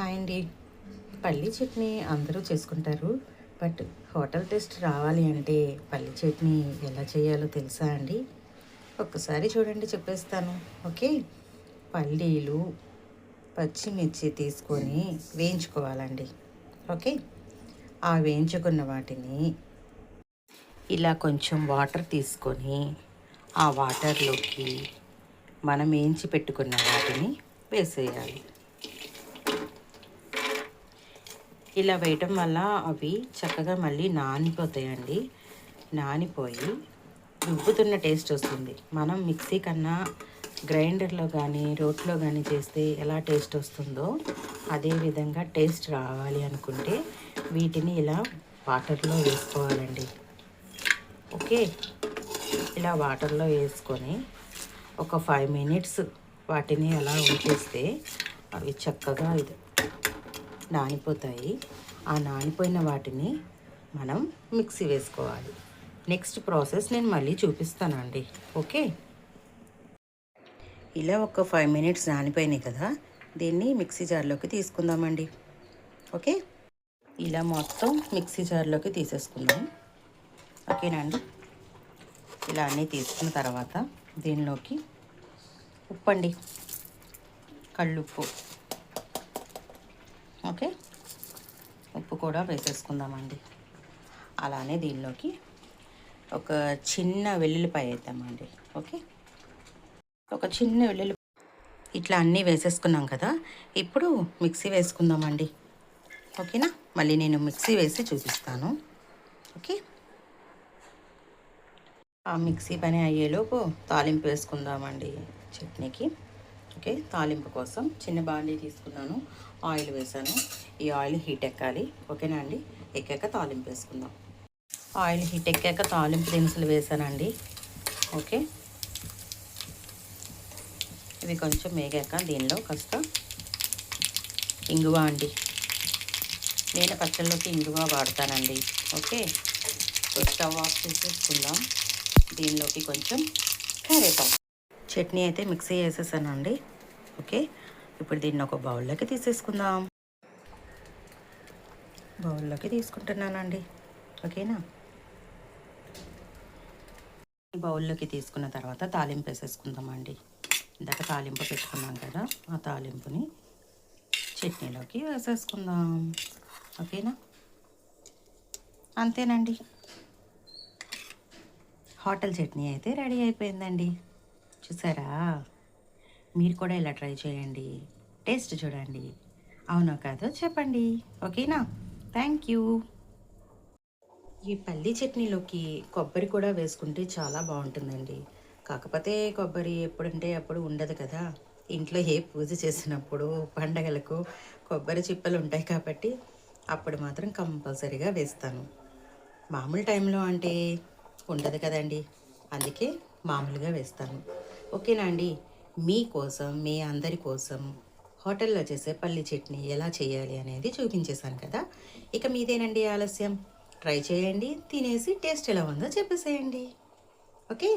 Hi అండి పల్లి చట్నీ అందరూ చేసుకుంటారు. బట్ హోటల్ టేస్ట్ రావాలి అంటే పల్లి చట్నీ ఎలా చేయాలో తెలుసా అండి? ఒక్కసారి చూడండి చెప్పేస్తాను. ఓకే? పల్లీలు పచ్చిమిర్చి తీసుకొని వేయించుకోవాలండి. ఓకే? ఆ వేయించుకున్న వాటిని ఇలా కొంచెం వాటర్ తీసుకొని ఆ వాటర్లోకి మనం వేయించి పెట్టుకున్న వాటిని వేసేయాలి. ఇలా వేయటం వల్ల అవి చక్కగా మళ్ళీ నానిపోతాయండి. నానిపోయి రుబ్బుతున్న టేస్ట్ వస్తుంది. మనం మిక్సీ కన్నా గ్రైండర్లో కానీ రోట్లో కానీ చేస్తే ఎలా టేస్ట్ వస్తుందో అదే విధంగా టేస్ట్ రావాలి అనుకుంటే వీటిని ఇలా వాటర్లో వేసుకోవాలండి. ఓకే? ఇలా వాటర్లో వేసుకొని ఒక ఫైవ్ మినిట్స్ వాటిని అలా ఉంచేస్తే అవి చక్కగా ఇది నానిపోతాయి. ఆ నానిపోయిన వాటిని మనం మిక్సీ వేసుకోవాలి. నెక్స్ట్ ప్రాసెస్ నేను మళ్ళీ చూపిస్తానండి. ఓకే? ఇలా ఒక ఫైవ్ మినిట్స్ నానిపోయినాయి కదా దీన్ని మిక్సీ జార్లోకి తీసుకుందామండి. ఓకే? ఇలా మొత్తం మిక్సీ జార్లోకి తీసేసుకుందాం. ఓకేనండి? ఇలా అన్నీ తీసుకున్న తర్వాత దీనిలోకి ఉప్పు అండి కళ్ళుప్పు. ఓకే? ఉప్పు కూడా వేసేసుకుందామండి. అలానే దీనిలోకి ఒక చిన్న వెల్లుల్లిపాయ వేద్దామండి. ఓకే? ఒక చిన్న వెల్లుల్లి ఇట్లా అన్నీ వేసేసుకున్నాం కదా ఇప్పుడు మిక్సీ వేసుకుందామండి. ఓకేనా? మళ్ళీ నేను మిక్సీ వేసి చూపిస్తాను. ఓకే? ఆ మిక్సీ పని అయ్యేలోపు తాలింపు వేసుకుందామండి చట్నీకి. ఓకే తాలింపు కోసం చిన్న బాండీ తీసుకున్నాను ఆయిల్ వేసాను. ఈ ఆయిల్ హీట్ ఎక్కాలి ఓకేనా అండి? ఎక్కాక తాలింపు వేసుకుందాం. ఆయిల్ హీట్ ఎక్కాక తాలింపు దినుసులు వేసానండి ఓకే? ఇవి కొంచెం వేగాక దీనిలో కాస్త ఇంగువ అండి. నేను పచ్చళ్ళలోకి ఇంగువ వాడతానండి ఓకే? స్టవ్ ఆఫ్ చేసేసుకుందాం. దీనిలోకి కొంచెం కరేపాకు చట్నీ అయితే మిక్సీ వేసేసానండి ఓకే ఇప్పుడు దీన్ని ఒక బౌల్లోకి తీసేసుకుందాం. బౌల్లోకి తీసుకుంటున్నానండి. ఓకేనా? ఈ బౌల్లోకి తీసుకున్న తర్వాత తాలింపు వేసేసుకుందామండి. ఇందాక తాలింపు పెట్టుకున్నాం కదా ఆ తాలింపుని చట్నీలోకి వేసేసుకుందాం. ఓకేనా? అంతేనండి. హోటల్ చట్నీ అయితే రెడీ అయిపోయిందండి. చూసారా? మీరు కూడా ఇలా ట్రై చేయండి. టేస్ట్ చూడండి. అవునో కాదో చెప్పండి. ఓకేనా? Thank you. ఈ పల్లి చట్నీలోకి కొబ్బరి కూడా వేసుకుంటే చాలా బాగుంటుందండి. కాకపోతే కొబ్బరి ఎప్పుడంటే అప్పుడు ఉండదు కదా. ఇంట్లో ఏ పూజ చేసినప్పుడు పండగలకు కొబ్బరి చిప్పలు ఉంటాయి కాబట్టి అప్పుడు మాత్రం కంపల్సరీగా వేస్తాను. మామూలు టైంలో అంటే ఉండదు కదండి. అందుకే మామూలుగా వేస్తాను. ఓకేనా అండి మీకోసం మీ అందరి కోసం హోటల్లో చేసే పల్లి చట్నీ ఎలా చేయాలి అనేది చూపించేశాను కదా. ఇక మీదేనండి ఆలస్యం. ట్రై చేయండి తినేసి టేస్ట్ ఎలా ఉందో చెప్పేసేయండి. ఓకే?